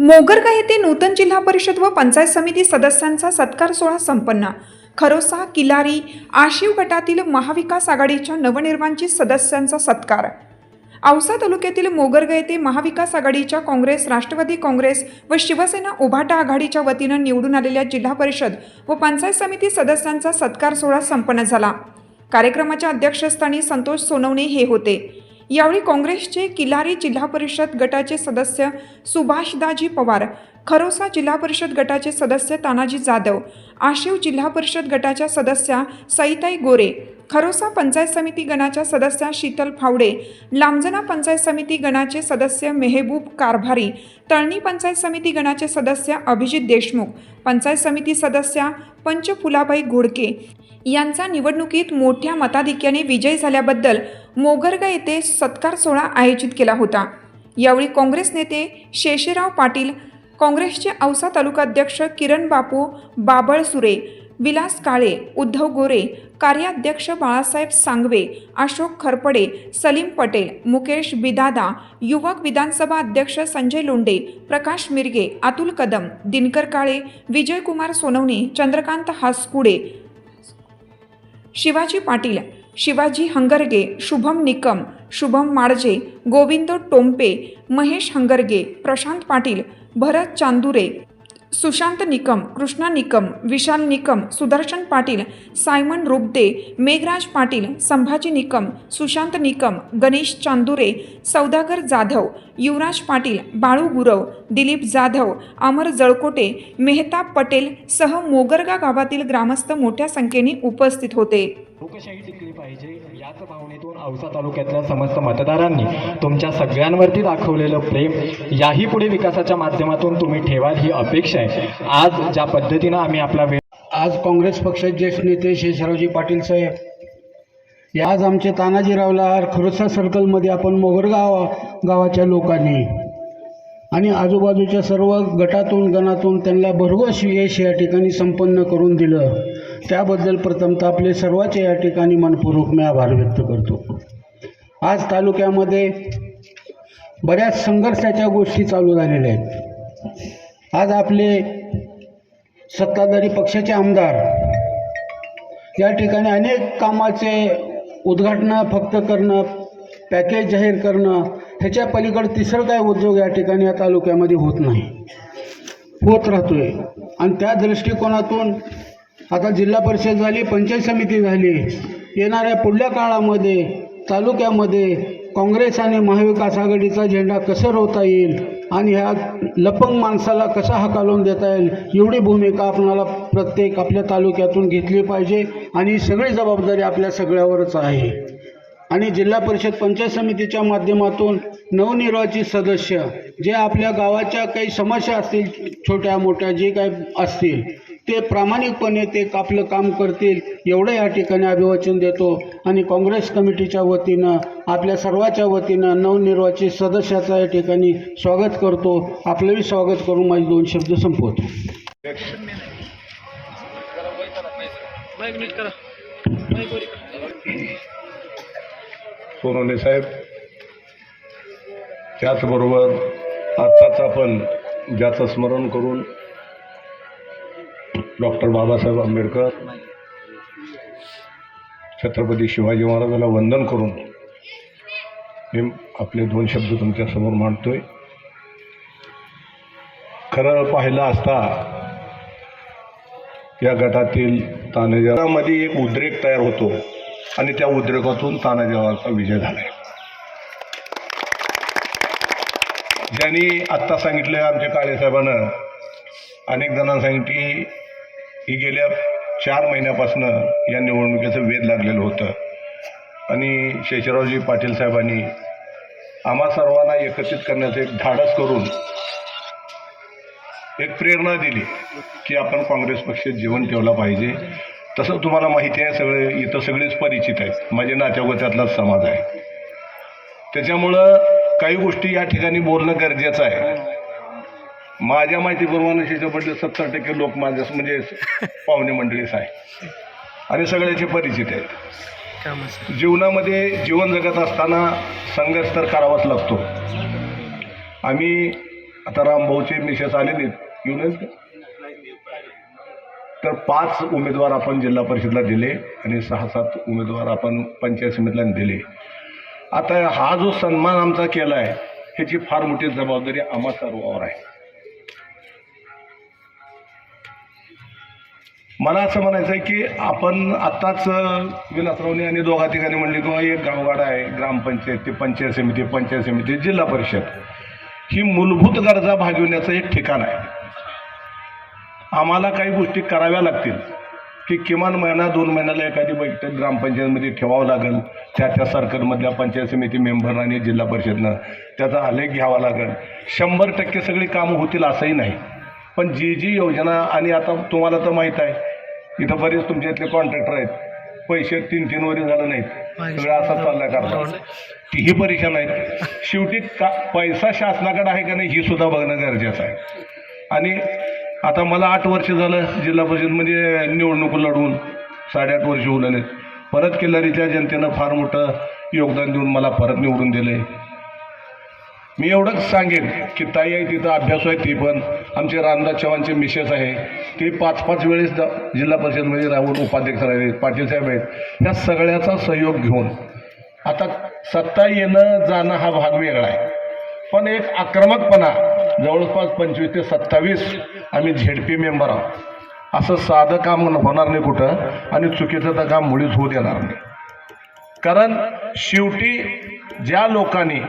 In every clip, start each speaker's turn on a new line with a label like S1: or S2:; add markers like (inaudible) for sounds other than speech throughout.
S1: मोगरगा येथे नूतन जिल्हा परिषद व पंचायत समिती सदस्यांचा सत्कार सोहळा संपन्न. खरोसा किलारी आशिव गटातील महाविकास आघाडीच्या नवनिर्माणची सदस्यांचा सत्कार. औसा तालुक्यातील मोगरगा येथे महाविकास आघाडीच्या काँग्रेस राष्ट्रवादी काँग्रेस व शिवसेना उभाटा आघाडीच्या वतीनं निवडून आलेल्या जिल्हा परिषद व पंचायत समिती सदस्यांचा सत्कार सोहळा संपन्न झाला. कार्यक्रमाच्या अध्यक्षस्थानी संतोष सोनवणे हे होते. यावेळी काँग्रेसचे किल्लारी जिल्हा परिषद गटाचे सदस्य सुभाषदाजी पवार खरोसा जिल्हा परिषद गटाचे सदस्य तानाजी जाधव आशिव जिल्हा परिषद गटाच्या सदस्या सईताई गोरे खरोसा पंचायत समिती गणाच्या सदस्या शीतल फावडे लांबजना पंचायत समिती गणाचे सदस्य मेहबूब कारभारी तळणी पंचायत समिती गणाचे सदस्य अभिजित देशमुख पंचायत समिती सदस्या पंचफुलाबाई घोडके. यांचा निवडणुकीत मोठ्या मताधिक्याने विजय झाल्याबद्दल मोगरगा येथे सत्कार सोहळा आयोजित केला होता. यावेळी काँग्रेस नेते शेषेराव पाटील काँग्रेसचे औसा तालुकाध्यक्ष किरण बापू बाबळ सुरे विलास काळे उद्धव गोरे कार्याध्यक्ष बाळासाहेब सांगवे अशोक खरपडे सलीम पटेल मुकेश बिदादा युवक विधानसभा अध्यक्ष संजय लोंडे प्रकाश मिरगे अतुल कदम दिनकर काळे विजयकुमार सोनवणे चंद्रकांत हासकुडे शिवाजी पाटील शिवाजी हंगरगे शुभम निकम शुभम माळजे गोविंद टोंपे महेश हंगरगे प्रशांत पाटील भरत चांदुरे सुशांत निकम कृष्णा निकम विशाल निकम सुदर्शन पाटील सायमन रुबदे मेघराज पाटील संभाजी निकम सुशांत निकम गणेश चांदुरे सौदागर जाधव युवराज पाटील बाळू गुरव दिलीप जाधव अमर जळकोटे मेहताब पटेल सह मोगरगा गावातील ग्रामस्थ मोठ्या संख्येने उपस्थित होते.
S2: लोकशाही टिकली पाहिजे. याच भावनेतून औसा तालुक्यातल्या समस्त मतदारांनी तुमच्या सगळ्यांवरती दाखवलेलं प्रेम याही पुढे विकासाच्या माध्यमातून तुम्ही ठेवाल ही अपेक्षा आहे. आज ज्या पद्धतीनं आम्ही आपला वेळ
S3: आज काँग्रेस पक्षाचे ज्येष्ठ नेते शेषरावजी पाटील साहेब या आज आमचे तानाजीरावला खरोसा सर्कलमध्ये आपण मोगरगाव गावाच्या लोकांनी आणि आजूबाजूच्या सर्व गटातून गणातून त्यांना भरघोस यश या ठिकाणी संपन्न करून दिलं. त्याबद्दल प्रथमतः आपले सर्वांचे या ठिकाणी मनपूर्वक मी आभार व्यक्त करतो. आज तालुक्यामध्ये बऱ्याच संघर्षाच्या गोष्टी चालू झालेल्या आहेत. आज आपले सत्ताधारी पक्षाचे आमदार या ठिकाणी अनेक कामाचे उद्घाटनं फक्त करणं पॅकेज जाहीर करणं ह्याच्या पलीकडे तिसरं काय उद्योग या ठिकाणी या तालुक्यामध्ये होत नाही. होत राहतोय. आणि त्या दृष्टिकोनातून आता जिल्हा परिषद झाली पंचायत समिती झाली येणाऱ्या पुढल्या काळामध्ये तालुक्यामध्ये काँग्रेस आणि महाविकास आघाडीचा झेंडा कसं रोवता येईल आणि ह्या लपंग माणसाला कसा हकालून देता येईल एवढी भूमिका आपणाला प्रत्येक आपल्या तालुक्यातून घेतली पाहिजे आणि ही सगळी जबाबदारी आपल्या सगळ्यावरच आहे. आणि जिल्हा परिषद पंचायत समितीच्या माध्यमातून नवनिर्वाचित सदस्य जे आपल्या गावाच्या काही समस्या असतील छोट्या मोठ्या जे काही असतील ते प्रामाणिकपणे ते आपलं काम करतील एवढं या ठिकाणी अभिवाचन देतो. आणि काँग्रेस कमिटीच्या वतीनं आपल्या सर्वाच्या वतीनं नवनिर्वाचित सदस्याचं या ठिकाणी स्वागत करतो. आपलंही स्वागत करून माझे दोन शब्द संपवतो.
S4: सोनवणे साहेब त्याचबरोबर आत्ताच आपण ज्याचं स्मरण करून डॉक्टर बाबासाहेब आंबेडकर छत्रपती शिवाजी महाराजाला वंदन करून मी आपले दोन शब्द तुमच्यासमोर मांडतोय. खरं पाहिलं असता या गटातील तानेजामध्ये एक उद्रेक तयार होतो आणि त्या उद्रेकातून तानाजीवाचा विजय झालाय. ज्यांनी आत्ता सांगितलं आमच्या काळेसाहेबानं अनेक जणांना सांगितली ही गेल्या चार महिन्यापासनं या निवडणुकीचं वेध लागलेलं होतं. आणि शेषरावजी पाटील साहेबांनी आम्हा सर्वांना एकत्रित करण्याचं एक धाडस करून एक प्रेरणा दिली की आपण काँग्रेस पक्ष जीवन ठेवला पाहिजे. तसं तुम्हाला माहिती आहे सगळे इथं सगळेच परिचित आहेत. माझे नात्यागोत्यातलाच समाज आहे. त्याच्यामुळं काही गोष्टी या ठिकाणी बोलणं गरजेचं आहे. माझ्या माहितीप्रमाणे शेजापडले सत्तर टक्के लोक माझ्या म्हणजे (laughs) पाहुणे मंडळीच आहे. आणि सगळ्याचे परिचित आहेत. जीवनामध्ये जीवन जगत असताना संघर्ष तर करावाच लागतो. आम्ही आता रामभाऊचे मिसेस आले नाहीत येऊन आहेत का? तर पाच उमेदवार आपण जिल्हा परिषदला दिले आणि सहा सात उमेदवार आपण पंचायत समितीला दिले. आता हा जो सन्मान आमचा केला आहे ह्याची फार मोठी जबाबदारी आम्हा सर्वांवर आहे. मला असं म्हणायचं आहे की आपण आत्ताच विलासरावने आणि दोघा ठिकाणी म्हणले किंवा एक गावगाडा आहे ग्रामपंचायत ते पंचायत समिती पंचायत समिती जिल्हा परिषद. ही मूलभूत गरजा भागविण्याचं एक ठिकाण आहे. आम्हाला काही गोष्टी कराव्या लागतील की किमान महिना दोन महिन्याला एखादी बैठक ग्रामपंचायतमध्ये ठेवावं लागेल त्या त्या सर्कलमधल्या पंचायत समिती मेंबर आणि जिल्हा परिषदनं त्याचा आलेख घ्यावा लागेल. शंभर टक्के सगळी कामं होतील असंही नाही. पण जी जी योजना आणि आता तुम्हाला तर माहीत आहे इथं बरेच तुमच्या इथले कॉन्ट्रॅक्टर आहेत. पैसे तीन तीन वरी झालं नाहीत. सगळं असं चाललंय करतात तीही परीक्षा नाहीत. शेवटी का पैसा शासनाकडे आहे का नाही ही सुद्धा बघणं गरजेचं आहे. आणि आता मला आठ वर्ष झालं जिल्हा परिषदमध्ये निवडणूक लढवून साडेआठ वर्ष उरलेले परत किल्लारीच्या जनतेनं फार मोठं योगदान देऊन मला परत निवडून दिले मी एवढंच सांगेन की ताई आहे तिथं अभ्यास आहे ती पण. आमचे रामदास चव्हाणचे मिसेस आहे. ते पाच पाच वेळेस द- जिल्हा परिषदमध्ये राहून उपाध्यक्ष राहिले पाटील साहेब आहेत. ह्या सगळ्याचा सहयोग घेऊन. आता सत्ता येणं जाणं हा भाग वेगळा आहे. पण एक आक्रमकपणा जवळपास पंचवीस ते सत्तावीस आम्ही झेडपी मेंबर आहोत. असं साधं काम होणार नाही कुठं आणि चुकीचं तर काम मुळीच होऊ देणार नाही. कारण शेवटी ज्या लोकांनी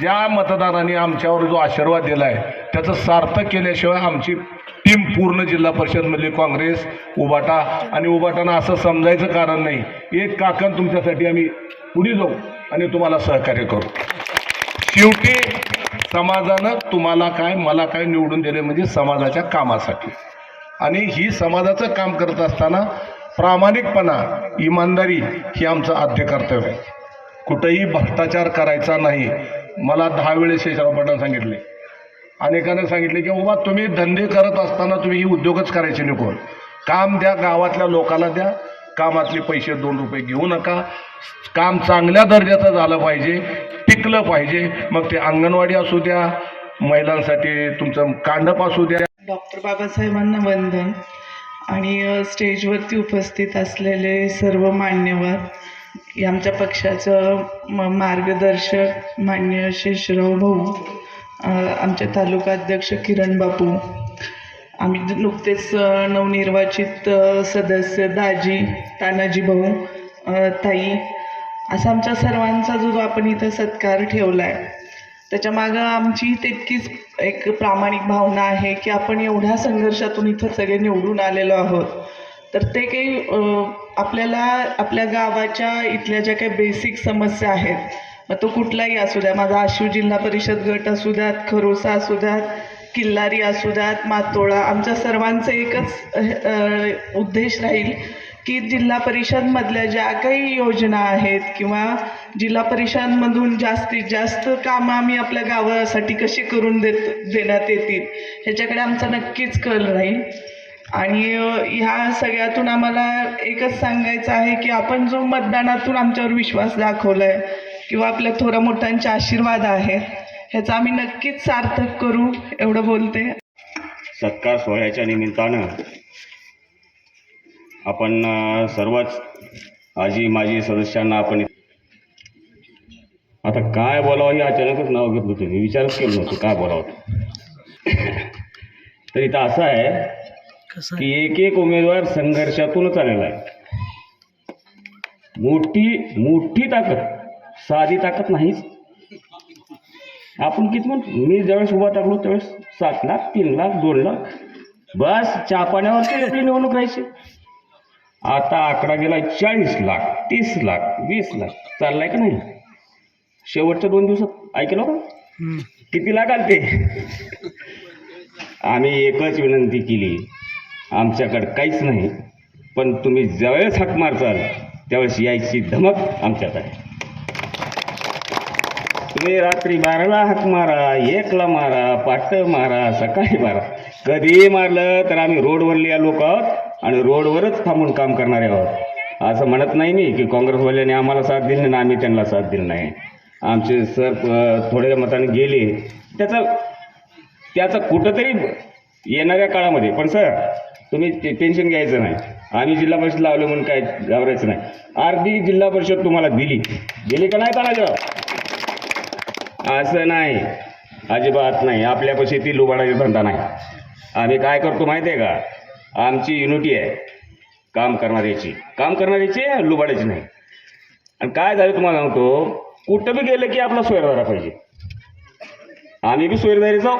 S4: ज्या मतदारांनी आमच्यावर जो आशीर्वाद दिला आहे त्याचं सार्थक केल्याशिवाय आमची टीम पूर्ण जिल्हा परिषदमधली काँग्रेस उबाटा आणि उबाटाना असं समजायचं कारण नाही. एक काकण तुमच्यासाठी आम्ही पुढे जाऊ आणि तुम्हाला सहकार्य करू. शेवटी समाजानं तुम्हाला काय मला काय निवडून दिले म्हणजे समाजाच्या कामासाठी. आणि ही समाजाचं काम करत असताना प्रामाणिकपणा इमानदारी ही आमचं आद्य कर्तव्य आहे. कुठंही भ्रष्टाचार करायचा नाही. मला दहा वेळेस शेषराव सांगितले. अनेकांना सांगितले की बाबा तुम्ही धंदे करत असताना तुम्ही ही उद्योगच करायचे नको. काम द्या गावातल्या लोकाला द्या. कामातले पैसे दोन रुपये घेऊ नका. काम चांगल्या दर्जाचं झालं पाहिजे टिकलं पाहिजे. मग ते अंगणवाडी असू द्या महिलांसाठी तुमचं कांडप असू द्या.
S5: डॉक्टर बाबासाहेबांना वंदन. आणि स्टेजवरती उपस्थित असलेले सर्व मान्यवर आमच्या पक्षाचं म मार्गदर्शक मान्य शेषराव भाऊ आमचे तालुका अध्यक्ष किरण बापू आम्ही नुकतेच नवनिर्वाचित सदस्य दाजी तानाजी भाऊ ताई असा आमच्या सर्वांचा जो आपण इथं सत्कार ठेवला आहे त्याच्यामागं आमची तितकीच एक प्रामाणिक भावना आहे की आपण एवढ्या संघर्षातून इथं सगळे निवडून आलेलो आहोत. तर ते काही आपल्याला आपल्या गावाच्या इथल्या ज्या काही बेसिक समस्या आहेत मग तो कुठलाही असू द्या. माझा आशिव जिल्हा परिषद गट असू द्यात खरोसा असू द्यात किल्लारी असू द्यात मातोळा आमच्या सर्वांचं एकच उद्देश राहील की जिल्हा परिषदमधल्या ज्या काही योजना आहेत किंवा जिल्हा परिषदमधून जास्तीत जास्त कामं आम्ही आपल्या गावासाठी कशी करून देत देण्यात येतील ह्याच्याकडे आमचा नक्कीच कल राहील. आणि ह्या सगळ्यातून आम्हाला एकच सांगायचं आहे की आपण जो मतदानातून आमच्यावर विश्वास दाखवला आहे किंवा आपल्या थोरा मोठ्यांचे आशीर्वाद आहेत ह्याचा आम्ही नक्कीच सार्थक करू एवढं बोलते.
S6: सत्कार सोहळ्याच्या निमित्तानं आपण सर्वच आजी माजी सदस्यांना आपण आता काय बोलावं हे अचानकच नाव घेतलं तुम्ही. विचारच केलं नव्हतं काय बोलावं. तर इथं असं आहे की एक एक उमेदवार संघर्षातूनच आलेला आहे. मोठी मोठी ताकद साधी ताकद नाहीच. आपण किती म्हण मी ज्यावेळेस उभा टाकलो त्यावेळेस सात लाख तीन लाख दोन लाख. बस चहा पाण्यावरती आपली निवडणूक राहायची. आता आकडा गेला चाळीस लाख तीस लाख वीस लाख. चाललाय का नाही? शेवटच्या दोन दिवसात ऐकलं का? किती लाख आलते? आम्ही एकच विनंती केली. आमच्याकडं काहीच नाही. पण तुम्ही ज्यावेळेस हाक मारचाल त्यावेळेस यायची धमक आमच्यात आहे. तुम्ही रात्री बाराला हाक मारा एकला मारा पाट मारा सकाळी मारा. कधीही मारलं तर आम्ही रोडवरले या लोक आहोत आणि रोडवरच थांबून काम करणारे आहोत. असं म्हणत नाही मी की काँग्रेसवाल्यांनी आम्हाला साथ दिली नाही आम्ही त्यांना साथ दिली नाही. आमचे सर थोड्या मताने गेले. त्याचा त्याचं कुठंतरी येणाऱ्या काळामध्ये पण सर तुम्ही ते- टेन्शन घ्यायचं नाही. आम्ही जिल्हा परिषद लावलं म्हणून काय घाबरायचं नाही. अर्धी जिल्हा परिषद तुम्हाला दिली. दिली का नाही तानाजीराव असं नाही. अजिबात नाही. आपल्यापाशी ती लुबाडाची धंदा नाही. आम्ही काय करतो माहिती आहे का? आमची युनिटी आहे काम करणाऱ्याची. काम करणाऱ्याची लुबाडायची नाही. आणि काय झालं तुम्हाला सांगतो? कुठं बी गेलं की आपला सोयरदारा पाहिजे. आम्ही बी सोयरदारी जाऊ.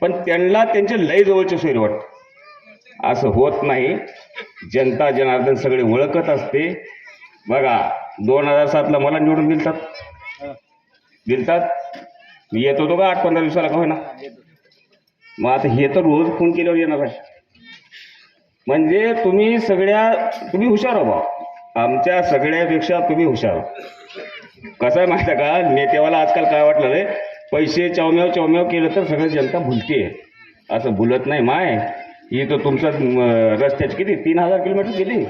S6: पण त्यांना त्यांचे लय जवळचे सोयरे वाटतं असं होत नाही. जनता जनार्दन सगळे ओळखत असते. बघा दोन हजार सातला मला निवडून दिलतात. दिलतात? मी येत होतो का आठ पंधरा दिवसाला का होईना? मग आता हे तर रोज फोन केल्यावर येणार आहे. म्हणजे तुम्ही सगळ्या तुम्ही हुशार हो बा आमच्या सगळ्यापेक्षा तुम्ही हुशार हो. कसं आहे माहिती आहे का? नेत्यावाला आजकाल काय वाटलं रे? पैसे चौम्याव चौम्याव केलं तर सगळं जनता भुलते असं भुलत नाही माय. ही तर तुमचं रस्त्याची किती? तीन हजार किलोमीटर किती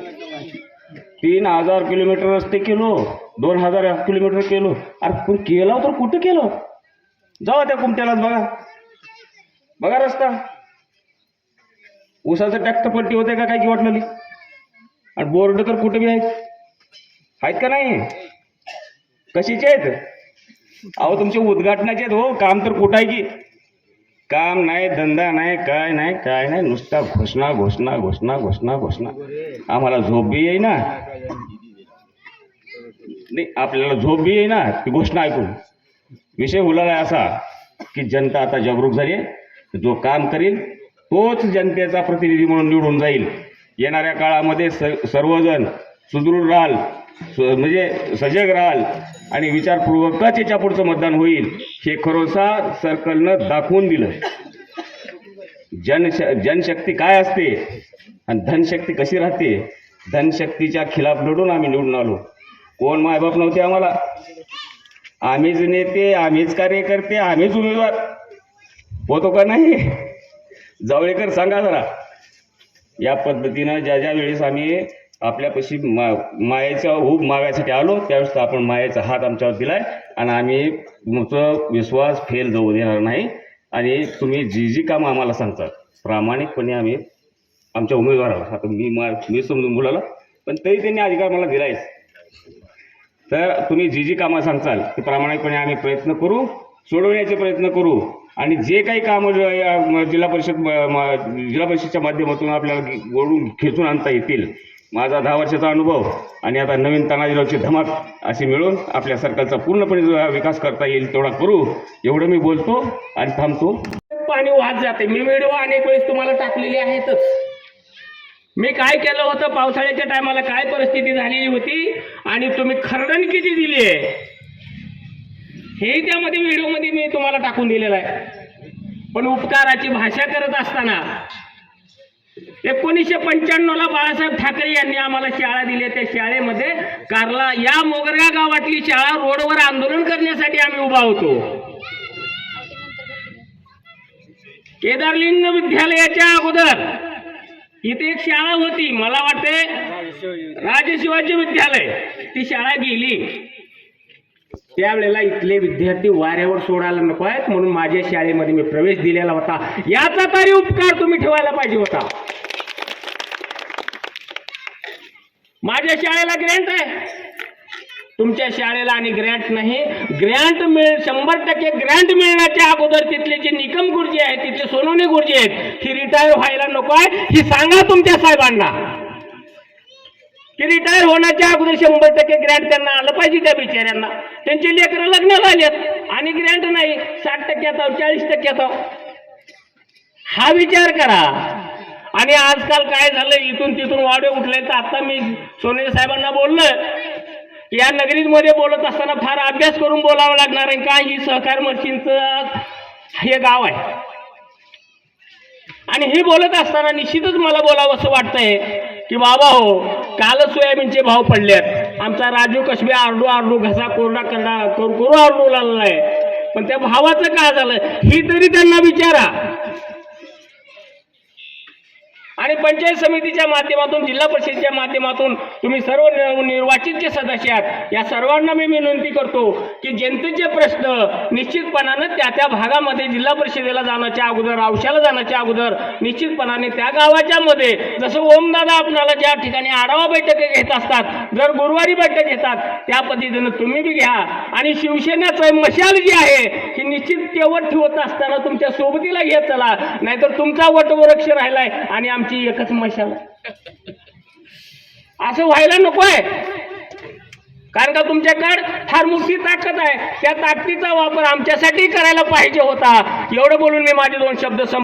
S6: तीन हजार किलोमीटर रस्ते केलो. दोन हजार किलोमीटर केलो. अरे पण केला तर कुठं केलं? जाऊ त्या कुमट्यालाच बघा. बघा रस्ता. उसाचं ट्रॅक्टर पट्टी होते का काय की वाटलेली आणि बोर्ड तर कुठे बी आहेत? आहेत का नाही? कशीचे आहेत? अहो तुमचे उद्घाटनाचे आहेत हो. काम तर कुठं आहे की? काम नाही धंदा नाही काय नाही काय नाही नुसता घोषणा घोषणा घोषणा घोषणा घोषणा. आम्हाला झोप बी येईना. नाही आपल्याला झोप बी येईना. ती घोषणा ऐकून. विषय उलाला असा की जनता आता जागरूक झाली आहे. जो काम करील तोच जनतेचा प्रतिनिधी म्हणून निवडून जाईल. येणाऱ्या काळामध्ये स सर्वजण सुदृढ राहाल. म्हणजे सजग राहाल आणि विचारपूर्वकच याच्या पुढचं मतदान होईल हे खरोसा सर्कलनं दाखवून दिलं जनश जनशक्ती काय असते आणि धनशक्ती कशी राहते धनशक्तीच्या खिलाफ लढून आम्ही निवडून आलो. कोण मायबाप नव्हते आम्हाला. आम्हीच नेते आम्हीच कार्यकर्ते आम्हीच उमेदवार. होतो का नाही? जावळेकर सांगा जरा. या पद्धतीनं ज्या ज्या वेळेस आम्ही आपल्यापाशी मा मायेचा ऊब मागायसाठी आलो त्यावेळेस आपण मायेचा हात आमच्यावर दिलाय आणि आम्ही तुमचं विश्वास फेल जाऊ देणार नाही. आणि तुम्ही जी जी कामं आम्हाला सांगता प्रामाणिकपणे आम्ही आमच्या उमेदवाराला आता मी मा मी समजून बोलायला पण तरी त्यांनी अधिकार मला दिलायच. तर तुम्ही जी जी कामं सांगताल ते प्रामाणिकपणे आम्ही प्रयत्न करू सोडवण्याचे प्रयत्न करू. आणि जे काही कामं या जिल्हा परिषद म- जिल्हा परिषदच्या माध्यमातून आपल्याला गोडून खेचून आणता येतील माझा दहा वर्षाचा अनुभव आणि आता नवीन तानाजीरावची धमक अशी मिळून आपल्या सरकारचा पूर्णपणे जो विकास करता येईल तेवढा करू एवढं मी बोलतो आणि थांबतो.
S7: पाणी वाहत जाते. मी व्हिडिओ अनेक वेळेस तुम्हाला टाकलेले आहेतच. मी काय केलं होतं? पावसाळ्याच्या टायमाला काय परिस्थिती झालेली होती? आणि तुम्ही खरडण किती दिली आहे. हे त्यामध्ये व्हिडिओमध्ये मी तुम्हाला टाकून दिलेलं आहे. पण उपकाराची भाषा करत असताना एकोणीसशे पंच्याण्णवला बाळासाहेब ठाकरे यांनी आम्हाला शाळा दिल्या त्या शाळेमध्ये कारला या मोगरगा गावातली शाळा रोडवर आंदोलन करण्यासाठी आम्ही उभा होतो. केदारलिंग विद्यालयाच्या अगोदर इथे एक शाळा होती. मला वाटते राजशिवाजी विद्यालय. ती शाळा गेली. त्यावेळेला इथले विद्यार्थी वाऱ्यावर सोडायला नको आहेत म्हणून माझ्या शाळेमध्ये मी प्रवेश दिलेला होता. याचा तरी उपकार तुम्ही ठेवायला पाहिजे होता. माझ्या शाळेला ग्रँट आहे. तुमच्या शाळेला आणि ग्रँट नाही. ग्रँट मिळ शंभर टक्के ग्रँट मिळण्याच्या अगोदर तिथले जे निकम गुरुजी आहेत तिथले सोनवणे गुरुजी आहेत ही रिटायर व्हायला नको आहे. ही सांगा तुमच्या साहेबांना. की रिटायर होण्याच्या अगोदर शंभर टक्के ग्रँट त्यांना आलं पाहिजे त्या बिचाऱ्यांना. त्यांचे लेकरं लग्न झालेत आणि ग्रँट नाही. साठ टक्क्यात चाळीस टक्क्यात हा विचार करा. आणि आजकाल काय झालं इथून तिथून वाडे उठले तर आता मी सोने साहेबांना बोललं या नगरीमध्ये बोलत असताना फार अभ्यास करून बोलावं लागणार आहे. का ही सहकार मशीनचं हे गाव आहे. आणि हे बोलत असताना निश्चितच मला बोलावं असं वाटतंय की बाबा हो कालच सोयाबीनचे भाव पडलेत आमचा राजू कसबे आरडू आरडू घसा कोरडा करडा करू आरडू लागला आहे. पण त्या भावाचं काय झालं? ही तरी त्यांना विचारा. आणि पंचायत समितीच्या माध्यमातून जिल्हा परिषदेच्या माध्यमातून तुम्ही सर्व नि- निर्वाचित जे सदस्य आहात या सर्वांना मी विनंती करतो की जनतेचे प्रश्न निश्चितपणानं त्या त्या भागामध्ये जिल्हा परिषदेला जाण्याच्या अगोदर औषाला जाण्याच्या अगोदर निश्चितपणाने त्या गावाच्या मध्ये जसं ओमदादा आपणाला ज्या ठिकाणी आढावा बैठक घेत असतात जर गुरुवारी बैठक घेतात त्या पद्धतीनं तुम्ही बी घ्या. आणि शिवसेनेचं मशाल जी आहे ही निश्चित तेवढ ठेवत असताना तुमच्या सोबतीला घेत चला. नाहीतर तुमचा वटवृक्ष राहिलाय आणि आमची एकच मशाल. असं व्हायला नकोय. कारण का तुमच्याकडे फार मोठी ताकद आहे. त्या ताकदीचा वापर आमच्यासाठी करायला पाहिजे होता. एवढं बोलून मी माझे दोन शब्द सम